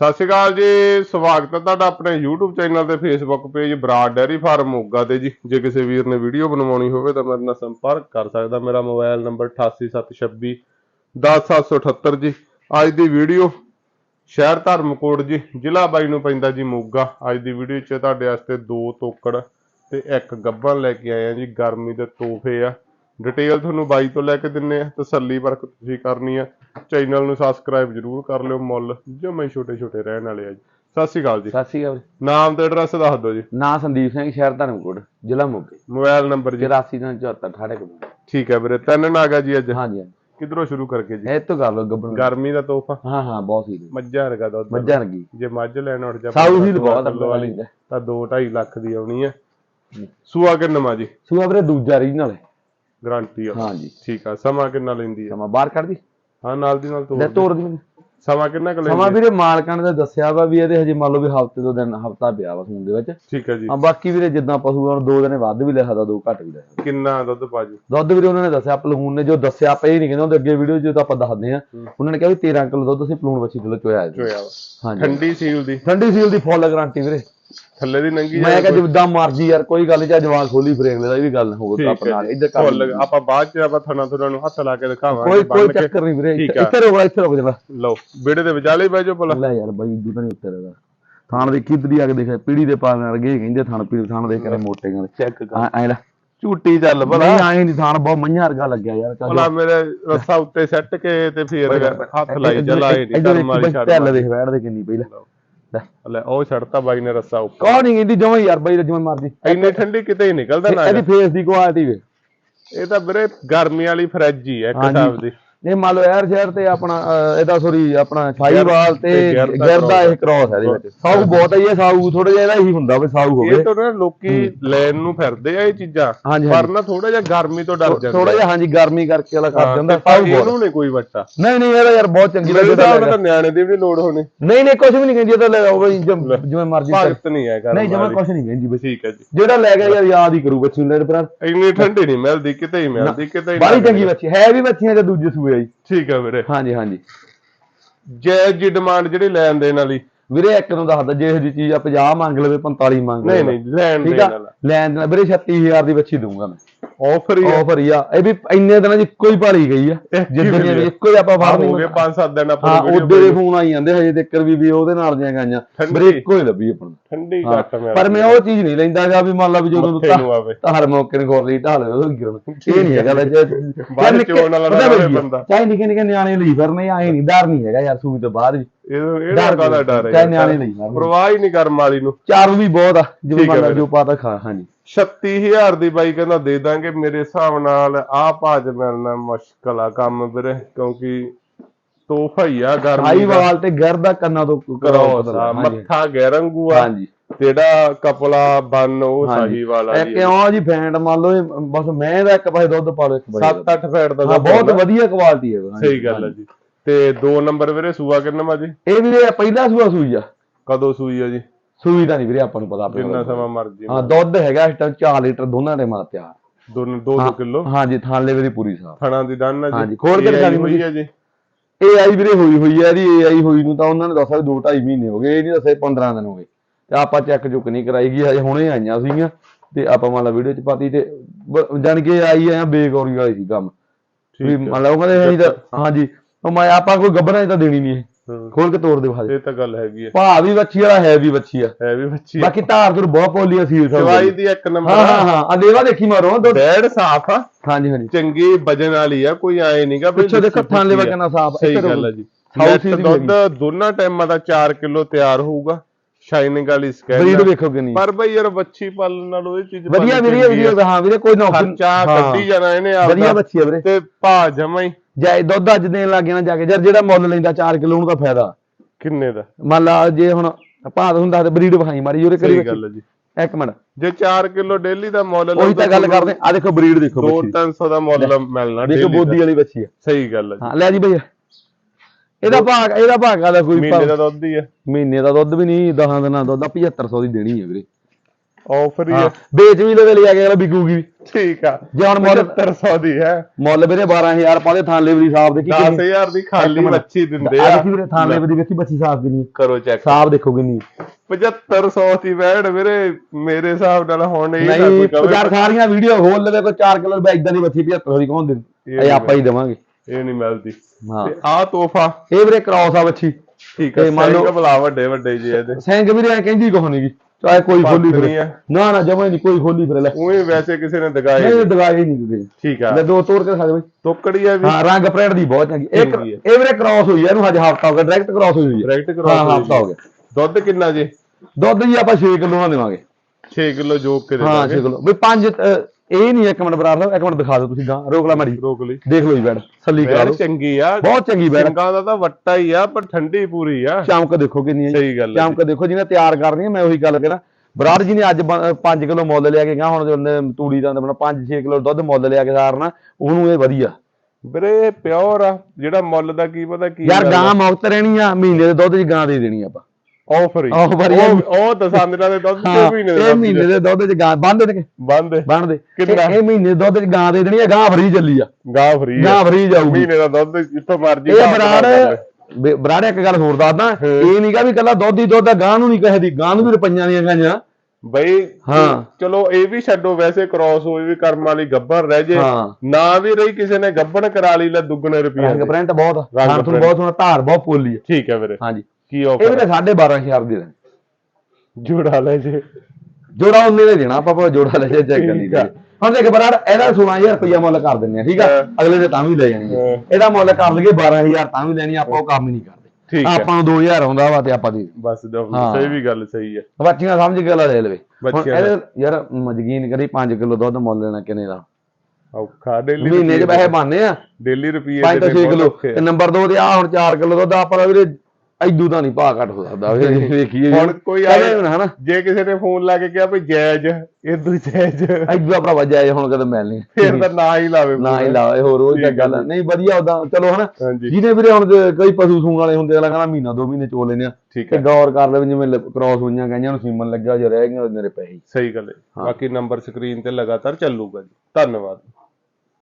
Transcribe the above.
ਸਤਿ ਸ਼੍ਰੀ ਅਕਾਲ ਜੀ, ਸਵਾਗਤ ਹੈ ਤੁਹਾਡਾ ਆਪਣੇ YouTube ਚੈਨਲ ਤੇ Facebook page Brar dairy farm Moga ਤੇ ਜੀ। ਜੇ ਕਿਸੇ ਵੀਰ ਨੇ ਵੀਡੀਓ ਬਣਵਾਉਣੀ ਹੋਵੇ ਤਾਂ ਮੇਰੇ ਨਾਲ ਸੰਪਰਕ ਕਰ ਸਕਦਾ। ਮੇਰਾ ਮੋਬਾਈਲ ਨੰਬਰ 8876 10778 ਜੀ। ਅੱਜ ਦੀ ਵੀਡੀਓ ਸ਼ਹਿਰ ਧਰਮਕੋਟ ਜੀ, ਜ਼ਿਲ੍ਹਾ ਬਾਈ ਨੂੰ ਪੈਂਦਾ ਜੀ ਮੋਗਾ। ਅੱਜ ਦੀ ਵੀਡੀਓ 'ਚ ਤੁਹਾਡੇ ਵਾਸਤੇ ਦੋ ਤੋਕੜ ਤੇ ਇੱਕ ਗੱਬਨ ਲੈ ਕੇ ਆਏ ਆ ਜੀ। ਗਰਮੀ ਦੇ ਤੋਹਫੇ ਆ। ਡਿਟੇਲ ਤੁਹਾਨੂੰ ਬਾਈ ਤੋਂ ਲੈ ਕੇ ਦਿੰਨੇ ਆ ਤਸੱਲੀ ਵਰਕ ਤੁਸੀਂ ਕਰਨੀ ਆ। ਚੈਨਲ ਨੂੰ ਸਬਸਕ੍ਰਾਈਬ ਜਰੂਰ ਕਰ ਲਿਓ ਮੁੱਲ ਜਮੇ ਛੋਟੇ ਛੋਟੇ ਰਹਿਣ ਵਾਲੇ ਆ ਜੀ। ਸਤਿ ਸ਼੍ਰੀ ਅਕਾਲ ਜੀ। ਸਤਿ ਸ਼੍ਰੀ ਅਕਾਲ ਨਾਮ ਤੇ ਐਡਰੈਸ ਦੱਸ ਦਿਓ ਜੀ। ਨਾਂ ਸੰਦੀਪ ਸਿੰਘ ਸ਼ਹਿਰ ਧਰਮਕੋਟ ਜ਼ਿਲ੍ਹਾ ਮੋਗੇ। ਮੋਬਾਈਲ ਨੰਬਰ ਜੀ। 84 ਤੋਂ 74 ਠਾੜੇ ਕੋਲ ਠੀਕ ਹੈ ਵੀਰੇ ਤਿੰਨ ਨਾਗਾ ਜੀ ਅੱਜ। ਹਾਂਜੀ ਕਿਧਰੋਂ ਸ਼ੁਰੂ ਕਰਕੇ ਜੀ? ਇਹ ਤੋਂ ਕਰ ਲਓ ਗੱਬਣ ਗਰਮੀ ਦਾ ਤੋਹਫਾ? ਹਾਂ ਹਾਂ ਬਹੁਤ ਸੀ ਮੱਝਾਂ ਵਰਗਾ ਦੁੱਧ। ਮੱਝਾਂ ਰਗੀ ਜੇ ਮੱਝ ਲੈਣ ਉੱਠ ਜਾ ਸਾਊ ਹੀ ਬਹੁਤ ਕਿੱਲੋ ਵਾਲੀ ਤਾਂ 2.5 ਲੱਖ ਦੀ ਆਉਣੀ ਹੈ। ਸੂਆ ਕਿੰਨਾ ਜੀ? ਸੂਆ ਵੀਰੇ ਦੂਜਾ ਰੀਜਨਲ ਹੈ। ਗਾਰੰਟੀ ਆ। ਹਾਂਜੀ ਠੀਕ ਆ ਸਮਾਂ ਕਿੰਨਾ ਲੈਂਦੀ ਆ? ਸਮਾਂ ਬਾਹਰ ਕੱਢ ਦੀ। ਹਾਂ ਨਾਲ ਦੀ ਨਾਲ ਤੋੜ ਤੋੜ ਦੀ। ਸਮਾਂ ਕਿੰਨਾ ਕੁ ਸਮਾਂ ਲੈਂਦੀ ਆ? ਵੀਰੇ ਮਾਲਕਾਂ ਨੇ ਦੱਸਿਆ ਵਾ ਵੀ ਇਹਦੇ ਹਜੇ ਮੰਨ ਲਓ ਵੀ ਹਫ਼ਤੇ ਤੋਂ ਦਿਨ ਹਫਤਾ ਪਿਆ ਵਾ ਸੂਣ ਦੇ ਵਿੱਚ। ਠੀਕ ਹੈ ਜੀ। ਆ ਬਾਕੀ ਵੀਰੇ ਜਿੱਦਾਂ ਪਸ਼ੂ ਆ ਦੋ ਦਿਨੇ ਵੱਧ ਵੀ ਲੈ ਸਕਦਾ ਦੋ ਘੱਟ ਵੀ ਲੈ ਸਕਦਾ। ਕਿੰਨਾ ਦੁੱਧ ਪਾਜੂ ਦੁੱਧ ਵੀਰੇ ਉਹਨਾਂ ਨੇ ਦੱਸਿਆ ਪਲਹੂਨ ਨੇ ਜੋ ਦੱਸਿਆ ਆਪਾਂ ਇਹ ਨਹੀਂ ਕਹਿੰਦੇ ਉਹਦੇ ਅੱਗੇ ਵੀਡੀਓ 'ਚ ਤਾਂ ਆਪਾਂ ਦੱਸਦੇ ਆ ਉਹਨਾਂ ਨੇ ਕਿਹਾ ਵੀ 13 ਕਿਲੋ ਦੁੱਧ ਅਸੀਂ ਪਲੂਣ ਬੱਚੀ ਤੋਂ ਚੋਇਆ ਜੀ। ਚੋਇਆ ਵਾ। ਹਾਂਜੀ। ਠੰਡੀ ਸੀਲ ਦੀ। ਠੰਡੀ ਸੀਲ ਦੀ ਫੁੱਲ ਗਾਰੰਟੀ ਵੀਰੇ। ਥੱਲੇ ਦੀ ਨੰਗੀ ਮੈਂ ਕਿਹਾ ਜਿੱਦਾਂ ਮਰਜ਼ੀ ਯਾਰ ਕੋਈ ਗੱਲ ਨਹੀਂ ਜਵਾਨ ਖੋਲੀ ਫਰੇਮ ਲੈਦਾ ਇਹ ਵੀ ਗੱਲ ਹੋਵੇ ਠੀਕ ਤਾਂ ਹੈ ਆਪਣਾ ਜੀ। ਇੱਧਰ ਕਰ ਆਪਾਂ ਬਾਅਦ ਚ ਆਪਾਂ ਥਣਾ ਥਣਾ ਨੂੰ ਹੱਥ ਲਾ ਕੇ ਦਿਖਾਵਾਂਗੇ ਕੋਈ ਕੋਈ ਚੱਕਰ ਨਹੀਂ ਵੀਰੇ ਇੱਥੇ ਰੁਕ ਇੱਥੇ ਰੁਕ ਜਾ ਲਓ ਵਿੜੇ ਦੇ ਵਿਚਾਲੇ ਬਹਿ ਜਾਓ ਭਲਾ। ਲੈ ਯਾਰ ਬਾਈ ਤਾਂ ਨਹੀਂ ਉੱਤੇ ਰਹਦਾ। ਥਾਣ ਦੇ ਕਿੱਦਰੀ ਆ ਕੇ ਦੇਖਿਆ ਪੀੜੀ ਦੇ ਪਾਣ ਵਰਗੇ ਕਹਿੰਦੇ ਥਾਣ ਪੀੜੀ ਥਾਣ ਦੇ ਕਰੇ ਮੋਟੇ ਗਾਂ ਚੈੱਕ ਕਰ। ਐ ਲੈ। ਝੂਟੀ ਚੱਲ ਭਲਾ। ਨਹੀਂ ਆਏ ਨਹੀਂ ਥਾਣ ਬਹੁਤ ਮਈਆਂ ਵਰਗਾ ਲੱਗਿਆ ਯਾਰ ਭਲਾ ਮੇਰੇ ਰੱਸਾ ਉੱਤੇ ਸੱਟ ਕੇ ਤੇ ਫਿਰ ਹੱਥ ਲਾਈ ਚਲਾਏ ਨਹੀਂ ਇੱਕ ਛੱਡ ਚੱਲ ਦੇਖ ਬੈਠਦੇ ਕਿੰਨੀ ਪਹਿਲਾਂ ਲੈ ਉਹ ਛੱਡਤਾ ਬਾਈ ਨੇ ਰੱਸਾ ਉੱਪਰ। ਕੌਣ ਨਹੀਂ ਕਹਿੰਦੀ ਜਮਾਂ ਯਾਰ ਬਾਈ ਜਿਵੇਂ ਮਰਜ਼ੀ ਇੰਨੀ ਠੰਡੀ ਕਿਤੇ ਹੀ ਨਿਕਲਦਾ ਨਾ ਇਹਦੀ ਫੇਸ ਦੀ ਕੁਆਲਿਟੀ ਵੇ। ਇਹ ਤਾਂ ਵੀਰੇ ਗਰਮੀ ਵਾਲੀ ਫਰਿੱਜ ਹੀ ਹੈ ਇੱਕ। ਹਿਸਾਬ ਦੀ। ਇਹ ਮੰਨ ਲਓ ਯਾਰ ਸ਼ਹਿਰ ਤੇ ਆਪਣਾ ਇਹਦਾ ਸੋਰੀ ਆਪਣਾ ਛਾਈਵਾਲ ਤੇ ਗਿਰਦਾ ਇਹ ਕ੍ਰਾਸ ਹੈ ਇਹਦੇ ਵਿੱਚ। ਸਾਊ ਬਹੁਤ ਹੈ ਇਹ ਸਾਊ ਥੋੜਾ ਜਿਹਾ ਇਹਦਾ ਹੀ ਹੁੰਦਾ ਵੀ ਸਾਊ ਹੋਵੇ। ਇਹ ਤਾਂ ਨਾ ਲੋਕੀ ਲੈਣ ਨੂੰ ਫਿਰਦੇ ਆ ਇਹ ਚੀਜ਼ਾਂ ਪਰ ਨਾ ਥੋੜਾ ਜਿਹਾ ਗਰਮੀ ਤੋਂ ਡਰ ਜਾਂਦੇ ਥੋੜਾ ਜਿਹਾ ਹਾਂਜੀ ਗਰਮੀ ਕਰਕੇ ਵਾਲਾ ਕਰ ਜਾਂਦਾ ਸਾਊ ਬਹੁਤ ਇਹਨੂੰ ਨਹੀਂ ਕੋਈ ਵੱਟਾ ਨਹੀਂ ਨਹੀਂ ਇਹਦਾ ਯਾਰ ਬਹੁਤ ਚੰਗੀ ਲੱਗਦਾ ਨਾਲ ਤਾਂ ਨਿਆਣੇ ਦੀ ਵੀ ਨੀ ਲੋੜ ਹੋਣੀ। ਨਹੀਂ ਨਹੀਂ ਕੁਝ ਵੀ ਨਹੀਂ ਕਹਿੰਦੀ ਇਹ ਤਾਂ ਲੈ ਆਓ ਬਈ ਜਿਵੇਂ ਮਰਜ਼ੀ ਕਰ ਭਗਤ ਨਹੀਂ ਹੈ ਕਰਮ ਨਹੀਂ ਜਮਾ ਕੁਝ ਨਹੀਂ ਕਹਿੰਦੀ ਬਈ। ਠੀਕ ਹੈ ਜੀ। ਜਿਹੜਾ ਲੈ ਗਿਆ ਯਾਰ ਯਾਦ ਹੀ ਕਰੂ ਬੱਚੀ ਨੂੰ ਲੈ ਪਰ ਇੰਨੀ ਠੰਡੀ ਨਹੀਂ ਮਿਲਦੀ ਕਿਤੇ ਹੀ ਮਿਲਦੀ ਕਿਤੇ ਹੀ ਨਹੀਂ ਚੰਗੀ ਬੱਚੀ ਹੈ ਵੀ ਬੱਚੀਆਂ ਤੇ ਦੂਜੇ ਸੂਏ ਜੀ ਠੀਕ ਹੈ ਵੀਰੇ। ਹਾਂਜੀ ਹਾਂਜੀ। ਜੈ ਜੀ ਡਿਮਾਂਡ ਜਿਹੜੀ ਲੈਣ ਦੇਣ ਵਾਲੀ ਵੀਰੇ ਇੱਕ ਨੂੰ ਦੱਸਦਾ ਜੇ ਇਹ ਜੀ ਚੀਜ਼ ਆ 50 ਮੰਗ ਲਵੇ 45 ਮੰਗ ਨਹੀਂ ਲਵੇ। ਨਹੀਂ ਲੈਣ ਠੀਕ ਦੇਣ ਆ? ਵਾਲਾ। ਲੈਣ ਦੇਣਾ ਵੀਰੇ 36000 ਦੀ ਬੱਚੀ ਦਊਂਗਾ ਮੈਂ। ਆਫਰ ਹੀ ਹੈ ਆਫਰ ਹੀ ਆ। ਇਹ ਵੀ ਇੰਨੇ ਦਿਨਾਂ 'ਚ ਇੱਕੋ ਹੀ ਭਾਲੀ ਗਈ ਆ। ਹੀ ਆ। ਦੀ ਇੱਕੋ ਹੀ ਆਪਾਂ ਹੋ ਫਾਰਮਿੰਗ ਗਏ 5-7 ਦਿਨ ਆਪਾਂ ਹਾਂ video ਉਹਦੇ ਦੇ ਫੋਨ ਆਈ ਜਾਂਦੇ ਹਜੇ ਤੱਕ ਵੀ ਵੀ ਉਹਦੇ ਨਾਲ ਦੀਆਂ ਗਾਈਆਂ। ਵੀਰੇ ਇੱਕੋ ਹੀ ਲੱਭੀ ਆਪਾਂ ਠੰਡੀ ਹਾਂ, ਘੱਟ ਮਿਲਦੀ ਪਰ ਮੈਂ ਉਹ ਚੀਜ਼ ਨਹੀਂ ਲੈਂਦਾਗਾ ਵੀ ਮੰਨ ਲਾ ਵੀ ਜਦੋਂ ਆਵੇ। ਧਾਰ ਮੌਕੇ ਨੂੰ ਗੋਰ ਲਈ ਢਾਲ ਉਹ ਗਿਰਨ ਇਹ ਨਹੀਂ ਹੈਗਾ ਜੇ ਬਾਹਰ ਚੋਣ ਵਾਲਾ ਬੰਦਾ। ਚਾਹੇ ਨਿੱਕੇ ਨਿੱਕੇ ਨਿਆਣੇ ਲਈ ਫਿਰਨੇ ਆਏ ਨਹੀਂ ਡਰ ਨਹੀਂ ਹੈਗਾ ਯਾਰ ਸੂਈ ਤੋਂ ਬਾਅਦ ਵੀ। ਇਹ ਇਹਦਾ ਕਾਹਦਾ ਡਰ ਹੈ ਚਾਹੇ ਨਿਆਣੇ ਲਈ ਫਿਰਨੇ। ਪਰਵਾਹ ਹੀ ਨਹੀਂ ਕਰਮ ਵਾਲੀ ਨੂੰ। ਚਾਰ ਵੀ ਬਹੁਤ ਆ ਜਿਵੇਂ ਠੀਕ ਹੈ ਮੰਨ ਲਾ ਵੀਰੇ। ਜੋ ਪਾਤਾ ਖਾ ਹਾਂਜੀ। 36000 ਦੀ ਬਾਈ ਕਹਿੰਦਾ ਦੇ ਦਾਂਗੇ ਮੇਰੇ ਹਿਸਾਬ ਨਾਲ ਆਹ ਭਾਜ ਮਿਲਣਾ ਮੁਸ਼ਕਲ ਆ ਕੰਮ ਵੀਰੇ ਕਿਉਂਕਿ ਤੋਹਫਾ ਹੀ ਆ ਗਰਮੀ ਹਾਈ ਦਾ। ਵਾਲ ਤੇ ਗਰਦਾ ਕੰਨਾਂ ਤੋਂ ਕਰੋਸ ਆ ਹਾਂਜੀ। ਮੱਥਾ ਗੈਰੰਗੂ ਆ ਹਾਂਜੀ। ਜਿਹੜਾ ਕਪਲਾ ਬੰਨ ਉਹ ਹਾਂਜੀ। ਸਾਹੀ ਵਾਲਾ ਇਹ ਜੀ ਕਿਉਂ ਜੀ ਫੈਂਟ ਮੰਨ ਲਓ ਇਹ ਬਸ ਮੈਂ ਦਾ ਇੱਕ ਪਾਸੇ ਦੁੱਧ ਪਾ ਲਓ ਇੱਕ ਪਾਸੇ 7-8 ਫੈਟ ਦਾ ਹਾਂ ਦੁੱਧ ਬਹੁਤ ਹੁੰਦਾ। ਵਧੀਆ ਕੁਆਲਿਟੀ ਹੈ। ਹਾਂਜੀ, ਸਹੀ ਗੱਲ ਹੈ ਜੀ। ਤੇ ਦੋ ਨੰਬਰ ਵੀਰੇ ਸੂਆ ਕਿੰਨਾ ਮਾ ਜੀ? ਇਹ ਵੀਰੇ ਪਹਿਲਾ ਸੂਆ ਸੂਈ ਆ। ਕਦੋਂ ਸੂਈ ਆ ਜੀ? ਸੂਈ ਦਾ ਨਹੀਂ ਵੀਰੇ ਆਪਾਂ ਨੂੰ ਪਤਾ ਕੋਲ। ਸਮਾਂ ਮਰਜ਼ੀ ਹਾਂ ਦੁੱਧ ਹੈਗਾ ਇਸ ਟਾਈਮ 4 ਲੀਟਰ ਦੋਨਾਂ ਦੇ ਮਾਂ ਤਿਆਰ। ਦੋ 2 ਕਿਲੋ? ਹਾਂਜੀ ਥਾਲੇ ਵੀ ਪੂਰੀ ਸਾਫ਼। ਥਣਾ ਦੀ ਦੰਨ ਆ ਜੀ। ਹਾਂਜੀ, ਖੋਲ ਕੇ ਇਹ ਆਈ ਦਿਖਾ ਹੋਈ ਆ ਜੀ। ਇਹ ਆਈ ਵੀਰੇ ਹੋਈ ਹੋਈ ਹੈ ਇਹਦੀ ਇਹ ਆਈ ਹੋਈ ਨੂੰ ਤਾਂ ਉਹਨਾਂ ਨੇ ਦੱਸਿਆ 2 2.5 ਮਹੀਨੇ ਹੋ ਗਏ ਇਹ ਨਹੀਂ ਦੱਸਿਆ 15 ਦਿਨ ਹੋ ਗਏ। ਤੇ ਆਪਾਂ ਚੈੱਕ ਚੁੱਕ ਨਹੀਂ ਕਰਾਈ ਗਈ ਹਜੇ ਹੁਣੇ ਆਈਆਂ ਸੀਗੀਆਂ। ਤੇ ਆਪਾਂ ਮੰਨ ਲਾ ਵੀਡੀਓ ਚ ਪਾਤੀ ਤੇ ਜਾਣੀ ਕਿ ਆਈ ਆ ਬੇਗੌਰੀ ਵਾਲੀ ਸੀ ਕੰਮ। ਵੀ ਮੰਨ ਲਾ ਉਹ ਕਹਿੰਦੇ ਹਾਂਜੀ ਉਹ ਮੈਂ ਆਪਾਂ ਕੋਈ ਗੱਬਰਾਂ ਤਾਂ ਦੇਣੀ ਨਹੀਂ ਹਾਂ। ਖੋਲ ਕੇ ਤੋੜ ਦੇ ਦੇ ਇਹ ਤਾਂ ਗੱਲ ਹੈਗੀ ਆ। ਭਾ ਵੀ ਬੱਚੀ ਵਾਲਾ ਹੈ ਵੀ ਬੱਚੀ ਆ। ਹੈ ਵੀ ਬੱਚੀ ਆ। ਬਾਕੀ ਧਾਰ ਤੁਰ ਬਹੁਤ ਪੋਲੀਆਂ ਸੀ ਦਵਾਈ ਦੀ। ਇੱਕ ਨੰਬਰ ਹਾਂ ਹਾਂ ਆ। ਹਾਂ ਆ ਦੇਵਾ ਦੇਖੀ ਮਾਰੋ ਦੁੱਧ ਡੈਡ ਸਾਫ਼ ਆ। ਹਾਂਜੀ ਹਾਂਜੀ। ਚੰਗੀ ਵਜਨ ਵਾਲੀ ਆ ਕੋਈ ਆਏ ਨਹੀਂਗਾ ਪਿੱਛੇ ਦੇਖੋ ਥਾਲੇ ਵਾ ਕਿੰਨਾ ਸਾਫ਼ ਸਹੀ ਗੱਲ ਆ ਜੀ। ਸਾਊਥ ਦੁੱਧ ਦੋਨਾਂ ਟਾਈਮਾਂ ਦਾ 4 ਕਿਲੋ ਤਿਆਰ ਹੋਊਗਾ। ਸ਼ਾਈਨਿੰਗ ਵਾਲੀ ਸਕੈਨ ਬਰੀਡ ਵੇਖੋ ਕਿ ਨਹੀਂ ਪਰ ਬਈ ਯਾਰ ਬੱਚੀ ਪਾਲਣ ਨਾਲੋਂ ਇਹ ਚੀਜ਼ ਵਧੀਆ ਪਾਲਣੀ ਵੀਰੇ ਚੰਗੀ ਆ। ਵੀਰੇ ਹਾਂ ਵੀਰੇ ਕੋਈ ਨੌਕਰੀ ਖਰਚਾ ਹਾਂ। ਕੱਢੀ ਜਾਣਾ ਇਹਨੇ ਆਪਦਾ ਵਧੀਆ ਬੱਚੀ ਆ ਵੀਰੇ। ਤੇ ਭਾ ਜਮਾ ਹੀ। ਜਾਇ ਦੁੱਧ ਅੱਜ ਦੇਣ ਲੱਗ ਗਿਆ ਨਾ ਜਾ ਕੇ। ਯਾਰ ਜਿਹੜਾ ਮੁੱਲ ਲੈਂਦਾ 4 ਕਿਲੋ ਉਹਨੂੰ ਤਾਂ ਫਾਇਦਾ। ਕਿੰਨੇ ਦਾ? ਮੰਨ ਲਾ ਜੇ ਹੁਣ ਭਾਅ ਹੁੰਦਾ ਤੇ ਬਰੀਡ ਵਿਖਾਈ ਮਾਰੀ ਉਹਦੇ ਕਰੀ ਸਹੀ ਗੱਲ ਹੈ ਜੀ। ਇੱਕ ਮਿੰਟ। ਜੇ 4 ਕਿਲੋ ਡੇਲੀ ਦਾ ਮੁੱਲ ਉਹੀ ਤਾਂ ਗੱਲ ਕਰਦੇ ਆ। ਦੇਖੋ ਬਰੀਡ ਦੇਖੋ ਬੱਚੀ। 2-300 ਦਾ ਮੁੱਲ ਮਿਲਣਾ ਦੇਖੋ। ਬੋਦੀ ਵਾਲੀ ਬੱਚੀ ਆ। ਸਹੀ ਗੱਲ ਹੈ ਜੀ। ਹਾਂ ਲੈ ਜੀ ਭਈਆ ਇਹਦਾ ਭਾਗ ਇਹਦਾ ਭਾਗ ਦਾ ਕੋਈ ਮਹੀਨੇ ਦਾ ਦੁੱਧ ਹੀ ਹੈ ਮਹੀਨੇ ਦਾ ਦੁੱਧ ਵੀ ਨਹੀਂ 10 ਦਿਨਾਂ ਦਾ ਦੁੱਧ ਆ, 7500 ਦੀ ਦੇਣੀ ਹੈ ਵੀਰੇ। ਆਫਰ ਹੀ ਹਾਂ ਵੇਚ ਵੀ ਲਵੇ ਲਿਆ ਕੇ ਅਗਲਾ ਵਿਕੂਗੀ। ਠੀਕ ਆ। ਜੇ ਹੁਣ ਮੁੱਲ 7500 ਦੀ ਹੈ। ਮੁੱਲ ਵੀਰੇ 12000 ਪਾਦੇ ਥਾਂ ਲੇਵਰੀ ਸਾਫ਼ ਦੇਖੀ ਕਿੰਨੀ 10000 ਦੀ ਖਾਲੀ। ਮੱਛੀ ਦਿੰਦੇ ਆ ਆ। ਦੇਖੀ ਵੀਰੇ ਥਾਂ ਲੇਵਰੀ ਦੇਖੀ ਬੱਚੀ ਸਾਫ਼ ਕਿੰਨੀ ਕਰੋ ਚੈੱਕ ਸਾਫ਼ ਦੇਖੋ ਕਿੰਨੀ 7500 ਦੀ ਵੈੜ ਵੀਰੇ ਮੇਰੇ ਹਿਸਾਬ ਨਾਲ ਹੁਣ ਇਹ ਨਾ ਨਹੀਂ ਕੋਈ ਕਵੇ। ਯਾਰ ਸਾਰੀਆਂ ਵੀਡੀਓ ਖੋਲ ਲਵੇ ਕੋਈ 4 ਕਿਲੋ ਬੈ ਇਦਾਂ ਦੀ ਬੱਚੀ 75 ਦੀ ਕੌਣ ਦੇ ਇਹ ਆਪਾਂ ਹੀ ਦੇਵਾਂਗੇ। ਇਹ ਨਹੀਂ ਮਿਲਦੀ। ਹਾਂ। ਤੇ ਆਹ ਤੋਹਫਾ। ਇਹ ਵੀਰੇ ਕ੍ਰਾਸ ਆ ਬੱਚੀ। ਠੀਕ ਹੈ ਮੰਨ ਲਓ- ਸਿੰਘ ਬਲਾ ਵੱਡੇ ਵੱਡੇ ਜੀ ਇਹਦੇ। ਸੈਂਕ ਵੀਰੇ ਕਹਿੰਦੀ ਕੁਛ ਨਹੀਂ ਚਾਹੇ ਕੋਈ ਖੋਲੀ ਨਹੀਂ ਫਿਰੇ। ਨਾ ਨਾ ਜਮਾ ਨਹੀਂ ਕੋਈ ਖੋਲੀ ਫਿਰੇ ਲੈ। ਉਹੀ ਵੈਸੇ ਕਿਸੇ ਨੇ ਦਗਾਏ ਨਹੀਂ ਦਵਾਈ ਨਹੀਂ ਕਿਤੇ ਠੀਕ ਆ। ਲੈ ਦੋ ਤੋੜ ਕੇ ਖਾ ਦੇ ਬਈ। ਟੋਕੜੀ ਆ ਵੀ। ਹਾਂ ਰੰਗ ਪ੍ਰਿੰਟ ਦੀ ਬਹੁਤ ਚੰਗੀ। ਇੱਕ ਚੰਗੀ ਹੈ। ਇਹ ਵੀਰੇ ਕ੍ਰਾਸ ਹੋਈ ਹੈ ਇਹਨੂੰ ਹਜੇ ਹਫਤਾ ਹੋ ਗਿਆ ਡਾਇਰੈਕਟ ਕ੍ਰਾਸ ਹੋਈ ਹੋਈ ਹੈ ਡਾਇਰੈਕਟ ਕਰੋ ਹਾਂ ਹਫਤਾ ਹੋ ਗਿਆ। ਦੁੱਧ ਕਿੰਨਾ ਜੀ? ਦੁੱਧ ਜੀ ਆਪਾਂ 6 ਕਿਲੋ ਨਾਲ ਦੇਵਾਂਗੇ। 6 ਕਿਲੋ ਜੋਕ ਕੇ ਦੇ ਹਾਂ ਦਾਂਗੇ 6 ਕਿਲੋ। ਬਈ ਪੰਜ ਅ, ਇਹ ਨਹੀਂ ਇੱਕ ਮਿੰਟ ਸਾਹਿਬ ਇੱਕ ਮਿੰਟ ਦਿਖਾ ਦਿਓ ਤੁਸੀਂ ਗਾਂ। ਰੋਕ ਲਾ ਮੜੀ। ਰੋਕ ਲਈ। ਦੇਖ ਲਓ ਜੀ ਬੈਡ ਸੱਲੀ ਕਰਾ ਲਓ। ਚੰਗੀ ਆ। ਬਹੁਤ ਚੰਗੀ ਬੈਡ। ਸਿੰਘਾਂ ਦਾ ਤਾਂ ਵੱਟਾ ਹੀ ਆ ਪਰ ਠੰਡੀ ਪੂਰੀ ਆ। ਚਮਕ ਦੇਖੋ ਕਿੰਨੀ ਹੈ ਜੀ। ਸਹੀ ਗੱਲ ਹੈ ਚਮਕ ਦੇਖੋ ਜਿਹਨੇ ਤਿਆਰ ਕਰਨੀ ਹੈ ਮੈਂ ਉਹੀ ਗੱਲ ਕਰਾਂ ਬਰਾੜ ਜੀ ਨੇ ਅੱਜ 5 ਕਿਲੋ ਮੁੱਲ ਲਿਆ ਕੇ ਗਾ ਹੁਣ ਉਹਨੇ ਤੂੜੀ ਦਾ ਆਪਣਾ 5-6 ਕਿਲੋ ਦੁੱਧ ਮੁੱਲ ਲਿਆ ਕੇ ਸਾਰਨਾ ਉਹਨੂੰ ਇਹ ਵਧੀਆ। ਵੀਰੇ ਪਿਓਰ ਆ। ਜਿਹੜਾ ਮੁੱਲ ਦਾ ਕੀ ਪਤਾ ਕੀ ਯਾਰ ਗਾਂ ਮੁਕਤ ਰਹਿਣੀ ਆ ਮਹੀਨੇ ਦੇ ਦੁੱਧ 'ਚ ਗਾਂ ਦੇ ਦੇਣੀ ਆਪਾਂ। ਆਫਰ ਹੀ Offer ਹੀ ਆ। ਉਹ ਉਹ ਦਸਾਂ ਦਿਨਾਂ ਦੇ ਦੁੱਧ ਹਾਂ ਤੇ ਮਹੀਨੇ ਦੇ ਇਹ ਮਹੀਨੇ ਦੇ ਦੁੱਧ 'ਚ ਗਾਂ ਬੰਦ ਨੇ ਬੰਦ ਬੰਦ ਦੇ। ਕਿੰਨਾ? ਇਹ ਇਹ ਮਹੀਨੇ ਦੇ ਦੁੱਧ 'ਚ ਗਾਂ ਦੇ ਦੇਣੀ ਆ ਗਾਂ ਫਰੀ ਚੱਲੀ ਆ। ਗਾਂ ਫਰੀ ਗਾਂ ਫਰੀ ਜਾਊਗੀ। ਮਹੀਨੇ ਦਾ ਦੁੱਧ ਜਿੱਥੋਂ ਮਰਜ਼ੀ ਇਹ ਬਰਾੜ ਬੇ- ਬਰਾੜ ਇੱਕ ਗੱਲ ਹੋਰ ਦੱਸਦਾ। ਇਹ ਨਹੀਂਗਾ ਵੀ ਕੱਲਾ ਦੁੱਧ ਹੀ ਦੁੱਧ ਆ ਗਾਂ ਨੂੰ ਨਹੀਂ ਕਹਦੀ ਗਾਂ ਨੂੰ ਵੀ ਰੁਪਈਆਂ ਦੀਆਂ ਗਾਂਆਂ ਬਈ ਹਾਂ। ਚਲੋ ਇਹ ਵੀ ਛੱਡੋ ਵੈਸੇ ਕ੍ਰਾਸ ਹੋਈ ਵੀ ਕਰਮ ਵਾਲੀ ਗੱਬਰ ਰਹਿ ਜੇ। ਹਾਂ। ਨਾ ਵੀ ਰਹੀ ਕਿਸੇ ਨੇ ਗੱਬਣ ਕਰਾ ਲਈ ਲੈ ਦੁੱਗਣੇ ਰੁਪਏ ਰੰਗ ਪ੍ਰਿੰਟ ਬਹੁਤ ਆ। ਰੰਗ ਖਾਣ ਤੋਂ print। ਬਹੁਤ ਸੋਹਣਾ ਧਾਰ ਬਹੁਤ ਪੋਲੀ ਆ। ਠੀਕ ਹੈ ਵੀਰੇ। ਹਾਂਜੀ। ਕੀ ਇਹ ਆਫਰ ਵੀਰੇ 12500 ਦੇ ਦੇਣ। ਜੁੜਾ ਲੈ ਜੇ। ਜੋੜਾ ਉਹਨੇ ਦੇ ਦੇਣਾ ਆਪਾਂ ਭਾਵੇਂ ਜੋੜਾ ਲੈ ਜੇ ਚੈੱਕ ਕਰਨੀ ਠੀਕ ਆ। ਹੁਣ ਦੇਖ ਬਰਾੜ ਇਹਦਾ 16000 ਰੁਪਇਆ ਮੁੱਲ ਕਰ ਦਿੰਨੇ ਆ ਠੀਕ ਆ? ਹਾਂ। ਅਗਲੇ ਦੇ ਤਾਂ ਵੀ ਲੈ ਜਾਣੀ ਆ। ਹਾਂ। ਇਹਦਾ ਮੁੱਲ ਕਰ ਲਈਏ 12000 ਤਾਂ ਵੀ ਲੈਣੀ ਆ, ਆਪਾਂ ਉਹ ਕੰਮ ਹੀ ਨਹੀਂ ਕਰਦੇ। ਠੀਕ ਆਪਾਂ ਨੂੰ 2000 ਆਉਂਦਾ ਵਾ ਤੇ ਆਪਾਂ ਦੇ ਬਸ ਦੋ ਹਾਂ। ਸਹੀ ਵੀ ਗੱਲ ਸਹੀ ਹੈ ਬੱਚੀਆਂ ਸਮਝ ਕੇ ਲੈ ਲਵੇ। ਹੁਣ ਬੱਚੀਆਂ ਇਹਦੇ ਯਾਰ ਮਜਗੀਨ ਕਰੀ 5 ਕਿਲੋ ਦੁੱਧ ਮੁੱਲ ਲੈਣਾ ਕਿੰਨੇ ਦਾ? ਔਖਾ ਡੇਲੀ ਮਹੀਨੇ 'ਚ ਪੈਸੇ ਬਣਨੇ ਆ। ਡੇਲੀ ਰੁਪਏ 5 ਤੋਂ 6 ਕਿਲੋ। ਤੇ ਨੰਬਰ 2 ਤੇ ਆ ਹੁਣ 4 ਕਿਲੋ ਦੁੱਧ ਆਪਾਂ ਦਾ ਵੀਰੇ ਐਦੂ ਤਾਂ ਨਹੀਂ ਭਾਅ ਘੱਟ ਹੋ ਸਕਦਾ ਵੇਖੀਏ ਹੁਣ ਕੋਈ ਆਏ ਹੁਣ ਹਨਾ। ਜੇ ਕਿਸੇ ਨੇ ਫੋਨ ਲਾ ਕੇ ਕਿਹਾ ਵੀ ਜਾਇਜ਼ ਇਦੋਂ ਜਾਇਜ਼। ਐਦੂ ਭਰਾਵਾ ਜਾਏ ਹੁਣ ਕਦੇ ਮਿਲਣੀ ਫਿਰ ਤਾਂ ਨਾ ਹੀ ਲਾਵੇ ਨਾ ਹੀ ਲਾ ਹੋਰ ਉਹ ਤਾਂ ਗੱਲ। ਨਹੀਂ ਵਧੀਆ ਉਦਾਂ ਚਲੋ ਹਨਾ। ਜਿਹਨੇ ਵੀਰੇ ਹੁਣ ਕਈ ਪਸ਼ੂ ਸੂਣ ਵਾਲੇ ਹੁੰਦੇ ਅਗਲਾ ਕਹਿੰਦਾ ਮਹੀਨਾ ਦੋ ਮਹੀਨੇ ਚੋ ਲੈਨੇ ਆ। ਠੀਕ ਤੇ ਹੈ ਗੌਰ ਕਰ ਲੈ ਜਿਵੇਂ ਕ੍ਰਾਸ ਹੋਈਆਂ ਗਈਆਂ ਨੂੰ ਸੀਮਨ ਲੱਗਿਆ ਜੇ ਰਹਿ ਗਈਆਂ ਮੇਰੇ ਪੈਸੇ। ਸਹੀ ਗੱਲ ਹੈ। ਬਾਕੀ ਨੰਬਰ ਸਕਰੀਨ ਤੇ ਲਗਾਤਾਰ ਚੱਲੂਗਾ ਜੀ। ਧੰਨਵਾਦ।